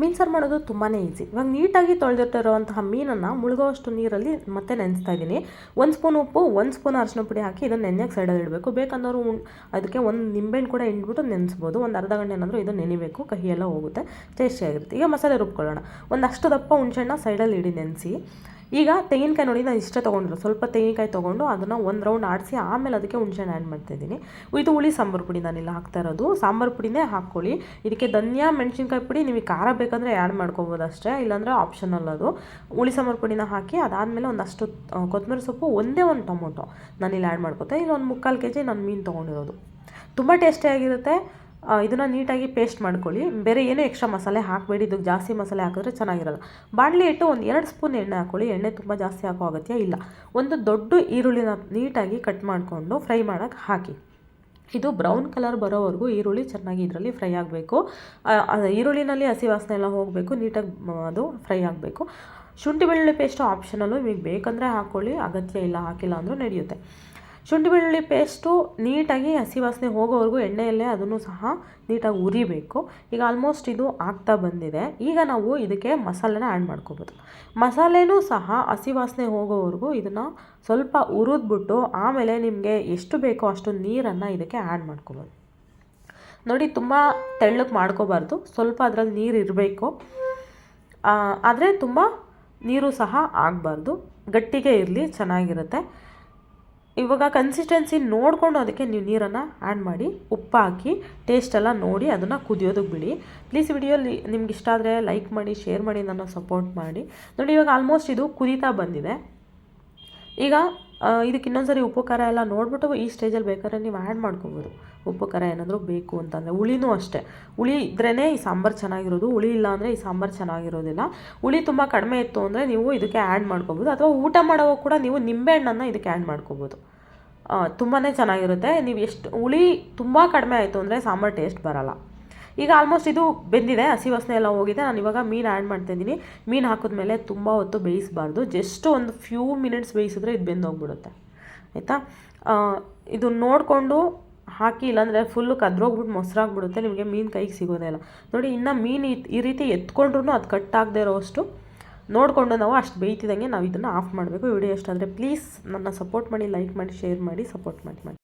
ಮೀನು ಸಾರು ಮಾಡೋದು ತುಂಬಾ ಈಸಿ ಇವಾಗ ನೀಟಾಗಿ ತೊಳೆದಿಟ್ಟಿರುವಂತಹ ಮೀನನ್ನು ಮುಳುಗೋವಷ್ಟು ನೀರಲ್ಲಿ ಮತ್ತೆ ನೆನೆಸ್ತಾ ಇದ್ದೀನಿ. ಒಂದು ಸ್ಪೂನ್ ಉಪ್ಪು, ಒಂದು ಸ್ಪೂನ್ ಅರಶಿನ ಪುಡಿ ಹಾಕಿ ಇದನ್ನು ನೆನೆಯೋಕ್ಕೆ ಸೈಡಲ್ಲಿ ಇಡಬೇಕು. ಬೇಕಂದವರು ಅದಕ್ಕೆ ಒಂದು ನಿಂಬೆಹಣ್ಣು ಕೂಡ ಹಿಂಡ್ಬಿಟ್ಟು ನೆನೆಸ್ಬೋದು. ಒಂದು ಅರ್ಧ ಗಂಟೆ ಏನಾದರೂ ಇದು ನೆನಿಬೇಕು. ಕಹಿ ಎಲ್ಲ ಹೋಗುತ್ತೆ ಟೇಸ್ಟಿಯಾಗಿರುತ್ತೆ ಈಗ ಮಸಾಲೆ ರುಬ್ಕೊಳ್ಳೋಣ. ಒಂದಷ್ಟು ದಪ್ಪ ಹುಣಸೆಣ್ಣ ಸೈಡಲ್ಲಿ ಇಡಿ ನೆನೆಸಿ. ಈಗ ತೆಂಗಿನಕಾಯಿ ನೋಡಿ, ನಾನು ಇಷ್ಟೇ ತೊಗೊಂಡಿರೋ ಸ್ವಲ್ಪ ತೆಂಗಿನಕಾಯಿ ತೊಗೊಂಡು ಅದನ್ನು ಒಂದು ರೌಂಡ್ ಆಡಿಸಿ, ಆಮೇಲೆ ಅದಕ್ಕೆ ಹುಣಸೆಹಣ್ಣು ಆ್ಯಡ್ ಮಾಡ್ತಾಯಿದ್ದೀನಿ ಇದು ಹುಳಿ ಸಾಂಬಾರು ಪುಡಿ ನಾನಿಲ್ಲ ಹಾಕ್ತಾ ಇರೋದು. ಸಾಂಬಾರು ಪುಡಿನೇ ಹಾಕ್ಕೊಳ್ಳಿ ಇದಕ್ಕೆ ಧನಿಯಾ, ಮೆಣಸಿನ್ಕಾಯಿ ಪುಡಿ ನಿಮಗೆ ಖಾರ ಬೇಕಂದರೆ ಆ್ಯಡ್ ಮಾಡ್ಕೋಬೋದು ಅಷ್ಟೇ. ಇಲ್ಲಾಂದರೆ ಆಪ್ಷನಲ್ ಅದು. ಹುಳಿ ಸಾಂಬಾರು ಪುಡಿನ ಹಾಕಿ, ಅದಾದಮೇಲೆ ಒಂದಷ್ಟು ಕೊತ್ತಂಬರಿ ಸೊಪ್ಪು, ಒಂದೇ ಒಂದು ಟೊಮೊಟೊ ನಾನಿಲ್ಲಿ ಆ್ಯಡ್ ಮಾಡ್ಕೊತೆ. ಇಲ್ಲಿ ಒಂದು ಮುಕ್ಕಾಲು ಕೆ ಜಿ ನಾನು ಮೀನು ತೊಗೊಂಡಿರೋದು. ತುಂಬ ಟೇಸ್ಟಿಯಾಗಿರುತ್ತೆ ಇದನ್ನು ನೀಟಾಗಿ ಪೇಸ್ಟ್ ಮಾಡ್ಕೊಳ್ಳಿ. ಬೇರೆ ಏನೇ ಎಕ್ಸ್ಟ್ರಾ ಮಸಾಲೆ ಹಾಕಬೇಡಿ, ಇದಕ್ಕೆ ಜಾಸ್ತಿ ಮಸಾಲೆ ಹಾಕಿದ್ರೆ ಚೆನ್ನಾಗಿರಲ್ಲ. ಬಾಣಲಿ ಇಟ್ಟು ಒಂದು ಎರಡು ಸ್ಪೂನ್ ಎಣ್ಣೆ ಹಾಕ್ಕೊಳ್ಳಿ ಎಣ್ಣೆ ತುಂಬ ಜಾಸ್ತಿ ಹಾಕೋ ಅಗತ್ಯ ಇಲ್ಲ. ಒಂದು ದೊಡ್ಡ ಈರುಳ್ಳಿನ ನೀಟಾಗಿ ಕಟ್ ಮಾಡಿಕೊಂಡು ಫ್ರೈ ಮಾಡೋಕ್ಕೆ ಹಾಕಿ. ಇದು ಬ್ರೌನ್ ಕಲರ್ ಬರೋವರೆಗೂ ಈರುಳ್ಳಿ ಚೆನ್ನಾಗಿ ಇದರಲ್ಲಿ ಫ್ರೈ ಆಗಬೇಕು. ಈರುಳ್ಳಿನಲ್ಲಿ ಹಸಿ ವಾಸನೆ ಎಲ್ಲ ಹೋಗಬೇಕು. ನೀಟಾಗಿ ಅದು ಫ್ರೈ ಆಗಬೇಕು. ಶುಂಠಿ ಬೆಳ್ಳುಳ್ಳಿ ಪೇಸ್ಟು ಆಪ್ಷನಲ್ಲು ನಿಮಗೆ ಬೇಕಂದರೆ ಹಾಕ್ಕೊಳ್ಳಿ ಅಗತ್ಯ ಇಲ್ಲ, ಹಾಕಿಲ್ಲ ಅಂದರೂ ನಡೆಯುತ್ತೆ. ಶುಂಠಿ ಬೆಳ್ಳುಳ್ಳಿ ಪೇಸ್ಟು ನೀಟಾಗಿ ಹಸಿ ವಾಸನೆ ಹೋಗೋವರೆಗೂ ಎಣ್ಣೆಯಲ್ಲೇ ಅದನ್ನು ಸಹ ನೀಟಾಗಿ ಉರಿಬೇಕು ಈಗ ಆಲ್ಮೋಸ್ಟ್ ಇದು ಆಗ್ತಾ ಬಂದಿದೆ. ಈಗ ನಾವು ಇದಕ್ಕೆ ಮಸಾಲೆನ ಆ್ಯಡ್ ಮಾಡ್ಕೋಬೋದು. ಮಸಾಲೆನೂ ಸಹ ಹಸಿ ವಾಸನೆ ಹೋಗೋವರೆಗೂ ಇದನ್ನು ಸ್ವಲ್ಪ ಉರಿದ್ಬಿಟ್ಟು ಆಮೇಲೆ ನಿಮಗೆ ಎಷ್ಟು ಬೇಕೋ ಅಷ್ಟು ನೀರನ್ನು ಇದಕ್ಕೆ ಆ್ಯಡ್ ಮಾಡ್ಕೋಬೋದು. ನೋಡಿ ತುಂಬ ತೆಳ್ಳಕ್ಕೆ ಮಾಡ್ಕೋಬಾರ್ದು. ಸ್ವಲ್ಪ ಅದರಲ್ಲಿ ನೀರು ಇರಬೇಕು. ಆದರೆ ತುಂಬ ನೀರು ಸಹ ಆಗಬಾರ್ದು. ಗಟ್ಟಿಗೆ ಇರಲಿ, ಚೆನ್ನಾಗಿರುತ್ತೆ. ಇವಾಗ ಕನ್ಸಿಸ್ಟೆನ್ಸಿ ನೋಡಿಕೊಂಡು ಅದಕ್ಕೆ ನೀವು ನೀರನ್ನು ಆ್ಯಡ್ ಮಾಡಿ ಉಪ್ಪು ಹಾಕಿ ಟೇಸ್ಟೆಲ್ಲ ನೋಡಿ ಅದನ್ನು ಕುದಿಯೋದಕ್ಕೆ ಬಿಡಿ. ಪ್ಲೀಸ್ ವಿಡಿಯೋಲಿ ನಿಮ್ಗೆ ಇಷ್ಟ ಆದರೆ ಲೈಕ್ ಮಾಡಿ ಶೇರ್ ಮಾಡಿ ನನ್ನ ಸಪೋರ್ಟ್ ಮಾಡಿ. ನೋಡಿ ಇವಾಗ ಆಲ್ಮೋಸ್ಟ್ ಇದು ಕುದೀತಾ ಬಂದಿದೆ. ಈಗ ಇದಕ್ಕೆ ಇನ್ನೊಂದ್ಸರಿ ಉಪ್ಪು, ಖಾರ ಎಲ್ಲ ನೋಡಿಬಿಟ್ಟು ಈ ಸ್ಟೇಜಲ್ಲಿ ಬೇಕಾದ್ರೆ ನೀವು ಆ್ಯಡ್ ಮಾಡ್ಕೊಬೋದು. ಉಪ್ಪು, ಖಾರ ಏನಾದರೂ ಬೇಕು ಅಂತಂದರೆ, ಹುಳಿನೂ ಅಷ್ಟೇ. ಹುಳಿ ಇದ್ರೇ ಈ ಸಾಂಬಾರು ಚೆನ್ನಾಗಿರೋದು. ಹುಳಿ ಇಲ್ಲ ಅಂದರೆ ಈ ಸಾಂಬಾರು ಚೆನ್ನಾಗಿರೋದಿಲ್ಲ. ಹುಳಿ ತುಂಬ ಕಡಿಮೆ ಇತ್ತು ಅಂದರೆ ನೀವು ಇದಕ್ಕೆ ಆ್ಯಡ್ ಮಾಡ್ಕೊಬೋದು. ಅಥವಾ ಊಟ ಮಾಡುವಾಗ ಕೂಡ ನೀವು ನಿಂಬೆಹಣ್ಣನ್ನು ಇದಕ್ಕೆ ಆ್ಯಡ್ ಮಾಡ್ಕೋಬೋದು. ತುಂಬಾ ಚೆನ್ನಾಗಿರುತ್ತೆ. ನೀವು ಎಷ್ಟು, ಹುಳಿ ತುಂಬ ಕಡಿಮೆ ಆಯಿತು ಅಂದರೆ ಸಾಂಬಾರು ಟೇಸ್ಟ್ ಬರೋಲ್ಲ. ಈಗ ಆಲ್ಮೋಸ್ಟ್ ಇದು ಬೆಂದಿದೆ, ಹಸಿ ವಾಸನೆ ಎಲ್ಲ ಹೋಗಿದೆ. ನಾನು ಇವಾಗ ಮೀನು ಆ್ಯಡ್ ಮಾಡ್ತಾಯಿದ್ದೀನಿ ಮೀನು ಹಾಕಿದ್ಮೇಲೆ ತುಂಬ ಹೊತ್ತು ಬೇಯಿಸಬಾರ್ದು. ಜಸ್ಟ್ ಒಂದು ಫ್ಯೂ ಮಿನಿಟ್ಸ್ ಬೇಯಿಸಿದ್ರೆ ಇದು ಬೆಂದೋಗ್ಬಿಡುತ್ತೆ ಆಯಿತಾ? ಇದು ನೋಡಿಕೊಂಡು ಹಾಕಿ, ಇಲ್ಲಾಂದರೆ ಫುಲ್ಲು ಕದ್ರೋಗ್ಬಿಟ್ಟು ಮೊಸರಾಗ್ಬಿಡುತ್ತೆ ನಿಮಗೆ ಮೀನು ಕೈಗೆ ಸಿಗೋದೇ ಇಲ್ಲ. ನೋಡಿ, ಇನ್ನು ಮೀನು ಈ ರೀತಿ ಎತ್ಕೊಂಡ್ರೂ ಅದು ಕಟ್ ಆಗದೆ ಇರೋವಷ್ಟು ನೋಡಿಕೊಂಡು ನಾವು ಅಷ್ಟು ಬೇಯ್ತಿದ್ದಂಗೆ ನಾವು ಇದನ್ನು ಆಫ್ ಮಾಡಬೇಕು. ವಿಡಿಯೋ ಎಷ್ಟಾದರೆ ಪ್ಲೀಸ್ ನನ್ನ ಸಪೋರ್ಟ್ ಮಾಡಿ ಲೈಕ್ ಮಾಡಿ ಶೇರ್ ಮಾಡಿ ಸಪೋರ್ಟ್ ಮಾಡಿ ಮಾಡಿ.